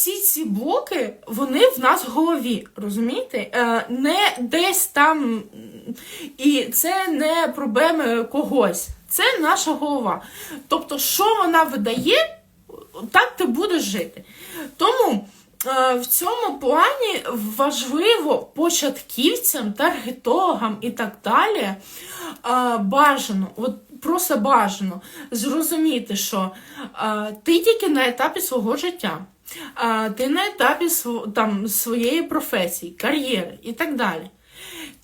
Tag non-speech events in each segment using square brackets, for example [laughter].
Всі ці блоки, вони в нас в голові, розумієте? Е, не десь там, і це не проблеми когось. Це наша голова. Тобто, що вона видає, так ти будеш жити. Тому е, в цьому плані важливо початківцям, таргетологам і так далі е, бажано, от просто бажано зрозуміти, що е, ти тільки на етапі свого життя. е, Ти на етапі там, своєї професії, кар'єри і так далі.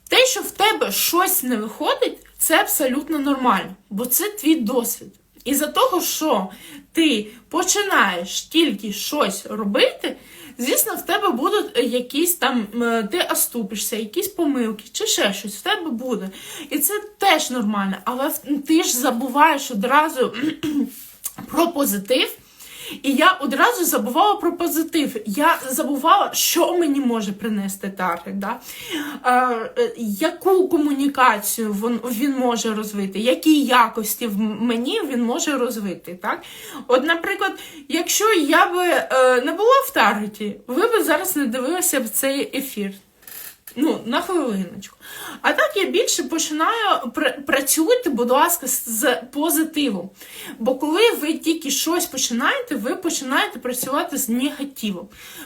Те, що в тебе щось не виходить, це абсолютно нормально, бо це твій досвід. І за того, що ти починаєш тільки щось робити, звісно, в тебе будуть якісь там, ти оступишся, якісь помилки чи ще щось в тебе буде. І це теж нормально. Але ти ж забуваєш одразу [clears throat] про позитив. І я одразу забувала про позитив. Я забувала, що мені може принести таргет, да? е, е, яку комунікацію він, він може розвити, які якості в мені він може розвити. Так? От, наприклад, якщо я би е, не була в таргеті, ви б зараз не дивилися б цей ефір. Ну, на хвилиночку. А так я більше починаю пр- працювати, будь ласка, з позитивом. Бо коли ви тільки щось починаєте, ви починаєте працювати з негативом.